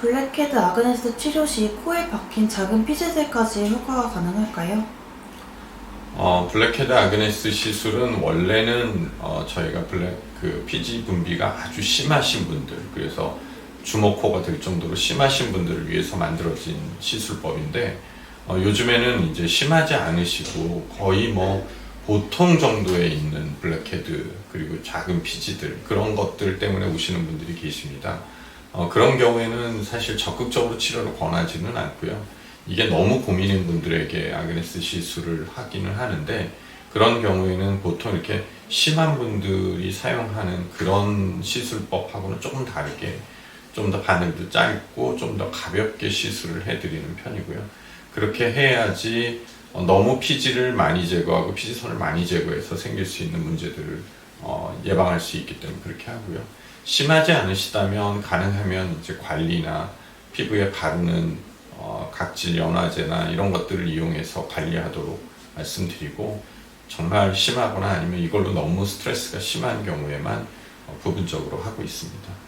블랙헤드 아그네스 치료 시 코에 박힌 작은 피지들까지 효과가 가능할까요? 어, 블랙헤드 아그네스 시술은 원래는 어, 저희가 블랙 그 피지 분비가 아주 심하신 분들 그래서 주먹코가 될 정도로 심하신 분들을 위해서 만들어진 시술법인데 어, 요즘에는 이제 심하지 않으시고 거의 뭐 보통 정도에 있는 블랙헤드 그리고 작은 피지들 그런 것들 때문에 오시는 분들이 계십니다. 어, 그런 경우에는 사실 적극적으로 치료를 권하지는 않고요. 이게 너무 고민인 분들에게 아그네스 시술을 하기는 하는데 그런 경우에는 보통 이렇게 심한 분들이 사용하는 그런 시술법하고는 조금 다르게 좀 더 바늘도 짧고 좀 더 가볍게 시술을 해드리는 편이고요. 그렇게 해야지 어, 너무 피지를 많이 제거하고 피지선을 많이 제거해서 생길 수 있는 문제들을 어, 예방할 수 있기 때문에 그렇게 하고요. 심하지 않으시다면 가능하면 이제 관리나 피부에 바르는 어, 각질 연화제나 이런 것들을 이용해서 관리하도록 말씀드리고 정말 심하거나 아니면 이걸로 너무 스트레스가 심한 경우에만 어, 부분적으로 하고 있습니다.